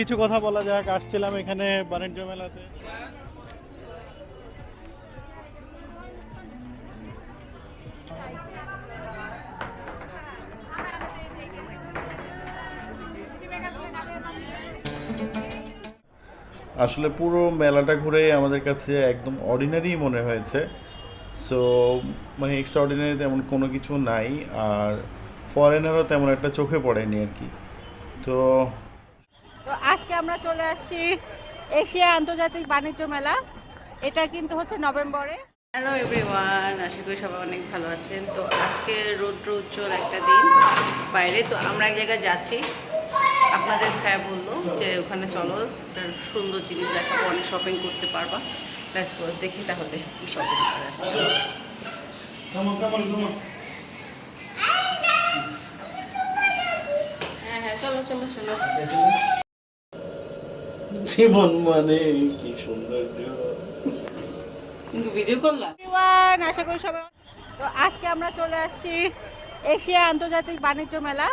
কিছু কথা বলা যাক। আসছিলাম এখানে বাণিজ্য মেলাতে। আসলে পুরো মেলাটা ঘুরে আমাদের কাছে একদম অর্ডিনারি মনে হয়েছে। সো মানে এক্সট্রা অর্ডিনারি তেমন কোনো কিছু নাই। আর ফরেনারও তেমন একটা চোখে পড়েনি আর কি। তো আজকে আমরা চলে আসছি এশিয়া আন্তর্জাতিক বাণিজ্য মেলা। এটা কিন্তু হচ্ছে নভেম্বরে। হ্যালো এভরিওয়ান আশা করি সবাই অনেক ভালো আছেন। তো আজকে রৌদ্র উজ্জ্বল একটা দিন বাইরে, তো আমরা এক জায়গায় যাচ্ছি। আপনাদের ভাইয়া বলল যে ওখানে চলো, একটা সুন্দর জিনিস দেখাবো, অনেক শপিং করতে পারবা। প্লাস দেখি তাহলে কি শপিং করে আসছে হ্যাঁ হ্যাঁ চলো চলো চলো। জীবন মানে কি সৌন্দর্য। কিন্তু ভিডিও করলাম আশা করি সবাই তো আজকে আমরা চলে আসছি এশিয়া আন্তর্জাতিক বাণিজ্য মেলা।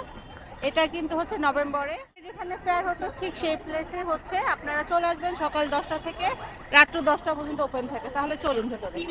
এটা কিন্তু হচ্ছে নভেম্বরে। যেখানে ফেয়ার হতো ঠিক সেই প্লেসে হচ্ছে। আপনারা চলে আসবেন সকাল দশটা থেকে রাত্র দশটা পর্যন্ত ওপেন থাকে। তাহলে চলুন ভেতরে।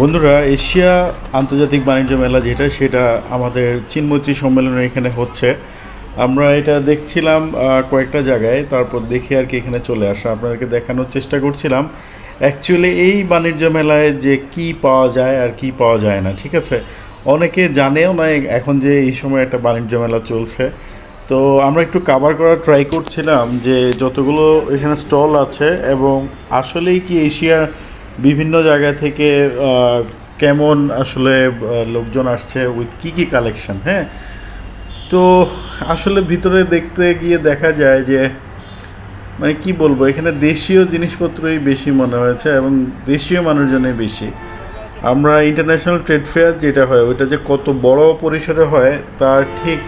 বন্ধুরা, এশিয়া আন্তর্জাতিক বাণিজ্য মেলা যেটা, সেটা আমাদের চীনমৈত্রী সম্মেলনে এখানে হচ্ছে। আমরা এটা দেখছিলাম কয়েকটা জায়গায়, তারপর দেখে আর কি এখানে চলে আসা। আপনাদেরকে দেখানোর চেষ্টা করছিলাম। অ্যাকচুয়ালি এই বাণিজ্য মেলায় যে কি পাওয়া যায় আর কি পাওয়া যায় না, ঠিক আছে? অনেকে জানেও না এখন যে এই সময় একটা বাণিজ্য মেলা চলছে। তো আমরা একটু কাভার করার ট্রাই করছিলাম যে যতগুলো এখানে স্টল আছে এবং আসলেই কি এশিয়ার বিভিন্ন জায়গা থেকে কেমন আসলে লোকজন আসছে উইথ কী কী কালেকশন হ্যাঁ? তো আসলে ভিতরে দেখতে গিয়ে দেখা যায় যে মানে কি বলব, এখানে দেশীয় জিনিসপত্রই বেশি মনে হয়েছে এবং দেশীয় মানুষজনই বেশি। আমরা ইন্টারন্যাশনাল ট্রেড ফেয়ার যেটা হয়, ওইটা যে কত বড় পরিসরে হয়, তার ঠিক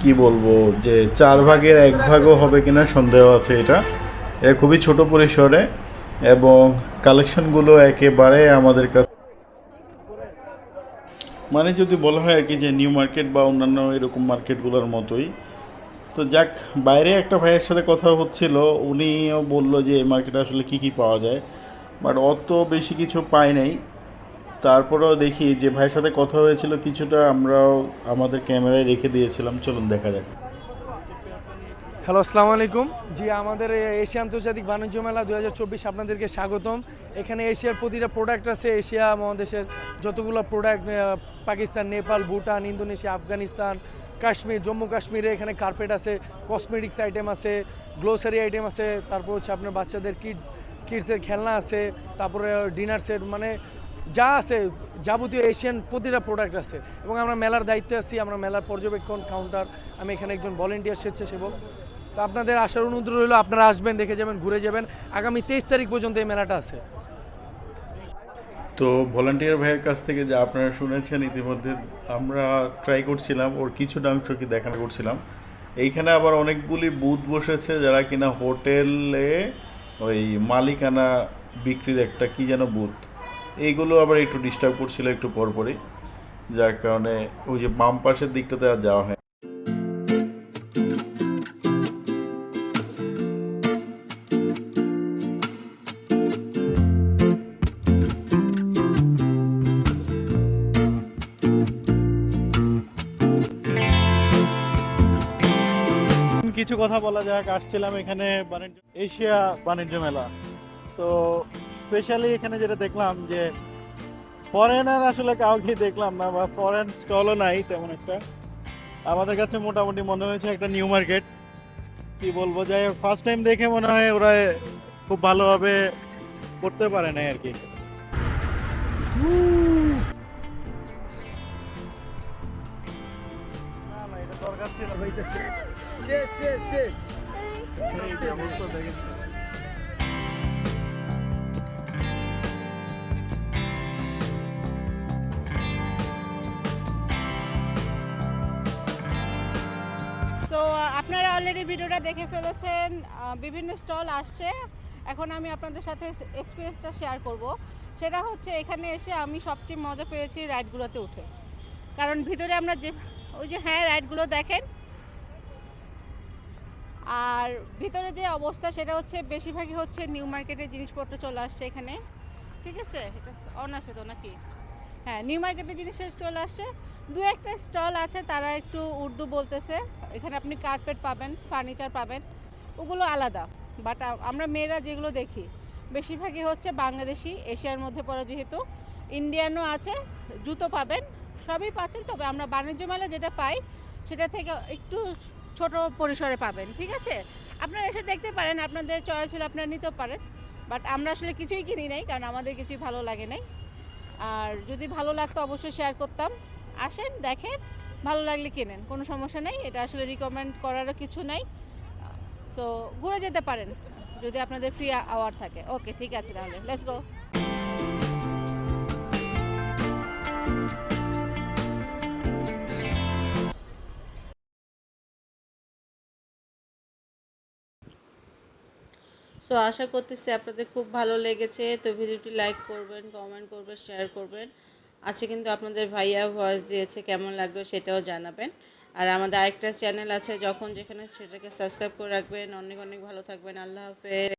কি বলব, যে চার ভাগের এক ভাগও হবে কিনা সন্দেহ আছে এটা। এটা খুবই ছোট পরিসরে। এবং কালেকশনগুলো একেবারে আমাদের কাছে মানে যদি বলা হয় আর কি যে নিউ মার্কেট বা অন্যান্য এরকম মার্কেটগুলোর মতোই, তো যাক, বাইরে একটা ভাইয়ের সাথে কথা হচ্ছিল, উনিও বলল যে এই মার্কেটে আসলে কী কী পাওয়া যায় বাট অত বেশি কিছু পাই নাই। তারপরেও দেখি যে ভাইয়ের সাথে কথা হয়েছিল, কিছুটা আমরাও আমাদের ক্যামেরায় রেখে দিয়েছিলাম, চলুন দেখা যাক। হ্যালো, আসসালামু আলাইকুম। জি, আমাদের এশিয়া আন্তর্জাতিক বাণিজ্য মেলা দু হাজার চব্বিশ আপনাদেরকে স্বাগতম। এখানে এশিয়ার প্রতিটা প্রোডাক্ট আছে, এশিয়া, মহাদেশের যতগুলো প্রোডাক্ট পাকিস্তান, নেপাল, ভুটান, ইন্দোনেশিয়া, আফগানিস্তান, কাশ্মীর, জম্মু কাশ্মীরে এখানে কার্পেট আছে কসমেটিক্স আইটেম আছে গ্লোসারি আইটেম আছে, তারপর হচ্ছে আপনার বাচ্চাদের কিডস কিডসের খেলনা আছে, তারপরে ডিনার সেট মানে যা আছে, যাবতীয় এশিয়ান প্রতিটা প্রোডাক্ট আছে। এবং আমরা মেলার দায়িত্বে আছি, আমরা মেলার পর্যবেক্ষণ কাউন্টার আমি এখানে একজন ভলেন্টিয়ার স্বেচ্ছাসেবক। তো আপনাদের আসার অনুরোধ রইল, আপনারা আসবেন, দেখে যাবেন, ঘুরে যাবেন। আগামী তেইশ তারিখ পর্যন্ত এই মেলাটা আছে। তো ভলান্টিয়ার ভাইয়ের কাছ থেকে যে আপনারা শুনেছেন ইতিমধ্যে, আমরা ট্রাই করছিলাম, ওর কিছুটা অংশ কি দেখানো করছিলাম। এইখানে আবার অনেকগুলি বুথ বসেছে যারা কিনা হোটেলে ওই মালিকানা বিক্রির একটা কি যেন বুথ এইগুলো আবার একটু ডিস্টার্ব করছিল একটু পরপরই, যার কারণে ওই যে বাম পাশের দিকটাতে আর যাওয়া হয় কিছু কথা বলা যাক। আসছিলাম এখানে বাণিজ্য এশিয়া বাণিজ্য মেলা। তো স্পেশালি এখানে যেটা দেখলাম যে ফরেনার আসলে কাউকে দেখলাম না বা ফরেন স্টলও নাই তেমন একটা। আমাদের কাছে মোটামুটি মনে হয়েছে একটা নিউ মার্কেট কি বলব, যাই ফার্স্ট টাইম দেখে মনে হয় ওরা খুব ভালোভাবে করতে পারে নাই আর কি। সো আপনারা অলরেডি ভিডিওটা দেখে ফেলেছেন বিভিন্ন স্টল আসছে। এখন আমি আপনাদের সাথে এক্সপিরিয়েন্সটা শেয়ার করব। সেটা হচ্ছে, এখানে এসে আমি সবচেয়ে মজা পেয়েছি রাইডগুলোতে উঠে। কারণ ভিতরে আমরা যে ওই যে হ্যাঁ রাইডগুলো দেখেন। আর ভিতরে যে অবস্থা, সেটা হচ্ছে বেশিরভাগই হচ্ছে নিউ মার্কেটের জিনিসপত্র চলে আসছে এখানে। ঠিক আছে? অন আছে তো নাকি? হ্যাঁ নিউ মার্কেটের জিনিস চলে আসছে। দু একটা স্টল আছে, তারা একটু উর্দু বলতেছে। এখানে আপনি কার্পেট পাবেন, ফার্নিচার পাবেন, ওগুলো আলাদা। বাট আমরা মেয়েরা যেগুলো দেখি, বেশিরভাগই হচ্ছে বাংলাদেশি, এশিয়ার মধ্যে পড়া যেহেতু। ইন্ডিয়ানও আছে, জুতো পাবেন সবই পাচ্ছেন, তবে আমরা বাণিজ্য মেলা যেটা পাই, সেটা থেকে একটু ছোট পরিসরে পাবেন, ঠিক আছে? আপনারা এসে দেখতে পারেন, আপনাদের চয়েস হলে আপনারা নিতেও পারেন বাট আমরা আসলে কিছুই কিনি নাই, কারণ আমাদের কিছুই ভালো লাগে নাই। আর যদি ভালো লাগতো অবশ্যই শেয়ার করতাম। আসেন, দেখেন, ভালো লাগলে কেনেন, কোনো সমস্যা নেই, এটা আসলে রিকমেন্ড করারও কিছু নাই। সো ঘুরে যেতে পারেন, যদি আপনাদের ফ্রি আওয়ার থাকে। ওকে ঠিক আছে তাহলে লেটস গো সো আশা করতেছি আপনাদের খুব ভালো লেগেছে। তো ভিডিওটি লাইক করবেন কমেন্ট করবেন শেয়ার করবেন। আছে কিন্তু আপনাদের ভাইয়া ভয়েস দিয়েছে কেমন লাগল সেটাও জানাবেন। আর আমাদের আরেকটা চ্যানেল আছে, যখন যেখানে সেটাকে সাবস্ক্রাইব করে রাখবেন। অনেক অনেক ভালো থাকবেন। আল্লাহ হাফেজ।